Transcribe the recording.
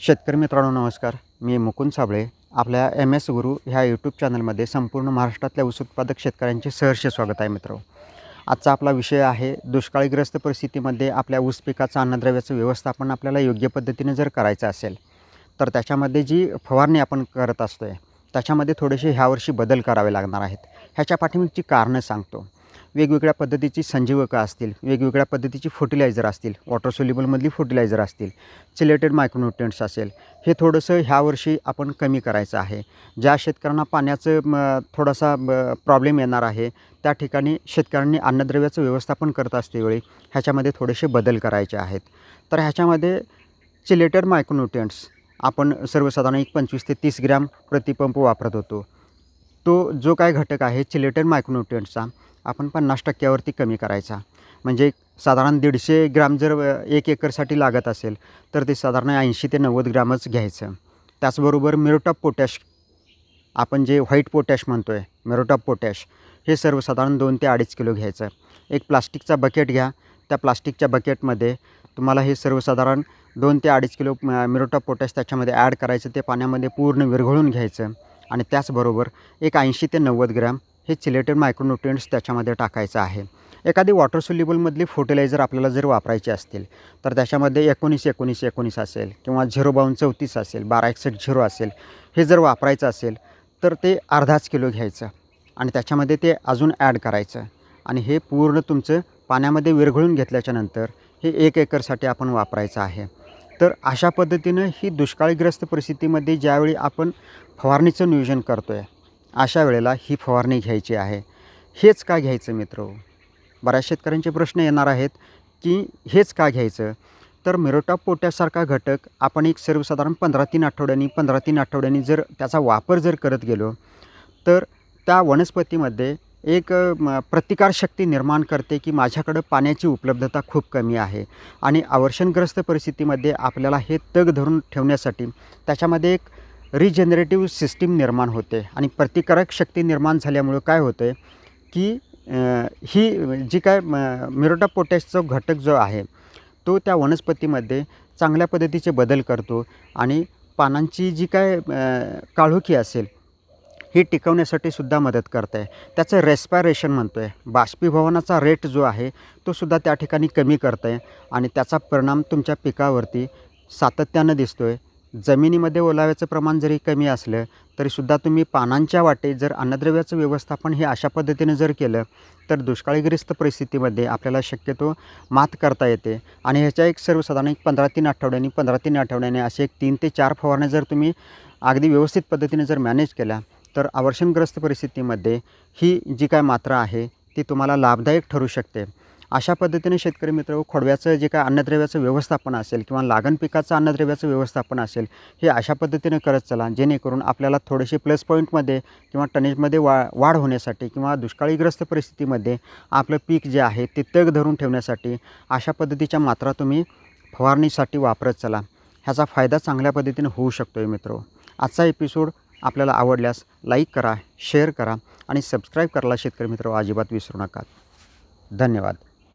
शेतकरी मित्रांनो नमस्कार. मी मुकुंद साबळे. आपल्या एम एस गुरु ह्या यूट्यूब चॅनलमध्ये संपूर्ण महाराष्ट्रातल्या ऊस उत्पादक शेतकऱ्यांचे सहर्ष स्वागत आहे मित्र आजचा आपला विषय आहे दुष्काळीग्रस्त परिस्थितीमध्ये आपल्या ऊस पिकाचं अन्नद्रव्याचं व्यवस्थापन आपल्याला योग्य पद्धतीने जर करायचं असेल तर त्याच्यामध्ये जी फवारणी आपण करत असतो आहे त्याच्यामध्ये थोडेसे ह्यावर्षी बदल करावे लागणार आहेत. ह्याच्या पाठीमागची कारणं सांगतो. वेगवेगळ्या पद्धतीची संजीवकं असतील वेगवेगळ्या पद्धतीची फर्टिलायझर असतील वॉटर सोल्युबलमधली फर्टिलायझर असतील चिलेटेड मायक्रोन्युट्रियंट्स असेल हे थोडंसं ह्या वर्षी आपण कमी करायचं आहे. ज्या शेतकऱ्यांना पाण्याचं म, थोडासा प्रॉब्लेम येणार आहे त्या ठिकाणी शेतकऱ्यांनी अन्नद्रव्याचं व्यवस्थापन करत असतेवेळी ह्याच्यामध्ये थोडेसे बदल करायचे आहेत. तर ह्याच्यामध्ये चिलेटेड मायक्रोन्युट्रियंट्स आपण सर्वसाधारण एक पंचवीस ते तीस ग्रॅम प्रतिपंप वापरत होतो. तो जो काय घटक आहे चिलेटेड मायक्रोन्युट्रियंट्सचा आपण पन्नास टक्क्यावरती कमी करायचा. म्हणजे साधारण दीडशे ग्राम जर एक एकरसाठी लागत असेल तर ते साधारण ऐंशी ते नव्वद ग्रामच घ्यायचं. त्याचबरोबर मिरोटॉप पोटॅश आपण जे व्हाईट पोटॅश म्हणतो आहे मिरोटॉप पोटॅश हे सर्वसाधारण दोन ते अडीच किलो घ्यायचं. एक प्लास्टिकचा बकेट घ्या. त्या प्लास्टिकच्या बकेटमध्ये तुम्हाला हे सर्वसाधारण दोन ते अडीच किलो मिरोटॉप पोटॅश त्याच्यामध्ये ॲड करायचं. ते पाण्यामध्ये पूर्ण विरघळून घ्यायचं. आणि त्याचबरोबर एक ऐंशी ते नव्वद ग्रॅम हे चिलेटेड मायक्रोन्युट्रियंट्स त्याच्यामध्ये टाकायचं आहे. एखादी वॉटर सोल्युबलमधली फर्टिलायझर आपल्याला जर वापरायची असतील तर त्याच्यामध्ये एकोणीस एकोणीस एकोणीस असेल किंवा झिरो बावन्न चौतीस असेल बारा एकसष्ट झिरो असेल हे जर वापरायचं असेल तर ते अर्धाच किलो घ्यायचं आणि त्याच्यामध्ये ते अजून ॲड करायचं. आणि हे पूर्ण तुमचं पाण्यामध्ये विरघळून घेतल्याच्यानंतर हे एक एकरसाठी आपण वापरायचं आहे. तर अशा पद्धतीनं ही दुष्काळीग्रस्त परिस्थितीमध्ये ज्यावेळी आपण फवारणीचं नियोजन करतो आहे अशा वेळेला ही फवारणी घ्यायची आहे. हेच का घ्यायचं मित्र? बऱ्याच शेतकऱ्यांचे प्रश्न येणार आहेत की हेच का घ्यायचं? तर मिरोटॉप पोट्यासारखा घटक आपण एक सर्वसाधारण पंधरा तीन आठवड्यांनी पंधरा तीन आठवड्यांनी जर त्याचा वापर जर करत गेलो तर त्या वनस्पतीमध्ये एक म, प्रतिकारशक्ती निर्माण करते की माझ्याकडं पाण्याची उपलब्धता खूप कमी आहे. आणि आवर्षणग्रस्त परिस्थितीमध्ये आपल्याला हे तग धरून ठेवण्यासाठी त्याच्यामध्ये एक रिजनरेटिव्ह सिस्टीम निर्माण होते आणि प्रतिकारक शक्ती निर्माण झाल्यामुळं काय होतं आहे की ही जी काय मिरोटा पोटॅशचा घटक जो आहे तो त्या वनस्पतीमध्ये चांगल्या पद्धतीचे बदल करतो आणि पानांची जी काय काळोखी असेल ही टिकवण्यासाठी सुद्धा मदत करते त्याचं रेस्पायरेशन म्हणतो आहे बाष्पीभवनाचा रेट जो आहे तो सुद्धा त्या ठिकाणी कमी करतं आहे आणि त्याचा परिणाम तुमच्या पिकावरती सातत्यानं दिसतो आहे जमिनीमध्ये ओलाव्याचं प्रमाण जरी कमी असलं तरीसुद्धा तुम्ही पानांच्या वाटे जर अन्नद्रव्याचं व्यवस्थापन हे अशा पद्धतीने जर केलं तर दुष्काळीग्रस्त परिस्थितीमध्ये आपल्याला शक्यतो मात करता येते. आणि ह्याच्या एक सर्वसाधारण एक पंधरा तीन आठवड्यांनी पंधरा तीन आठवड्याने असे एक तीन ते चार फवारण्या जर तुम्ही अगदी व्यवस्थित पद्धतीने जर मॅनेज केल्या तर आवर्षणग्रस्त परिस्थितीमध्ये ही जी काय मात्रा आहे ती तुम्हाला लाभदायक ठरू शकते. अशा पद्धतीने शेतकरी मित्र खोडव्याचं जे काय अन्नद्रव्याचं व्यवस्थापन असेल किंवा लागण पिकाचं अन्नद्रव्याचं व्यवस्थापन असेल हे अशा पद्धतीने करत चला जेणेकरून आपल्याला थोडेसे प्लस पॉईंटमध्ये किंवा टनेजमध्ये वा वाढ होण्यासाठी किंवा दुष्काळीग्रस्त परिस्थितीमध्ये आपलं पीक जे आहे ते तग धरून ठेवण्यासाठी अशा पद्धतीच्या मात्रा तुम्ही फवारणीसाठी वापरत चला. ह्याचा फायदा चांगल्या पद्धतीने होऊ शकतो आहे मित्र. आजचा एपिसोड आपल्याला आवडल्यास लाईक करा शेअर करा आणि सबस्क्राईब करायला शेतकरी मित्र अजिबात विसरू नका. धन्यवाद.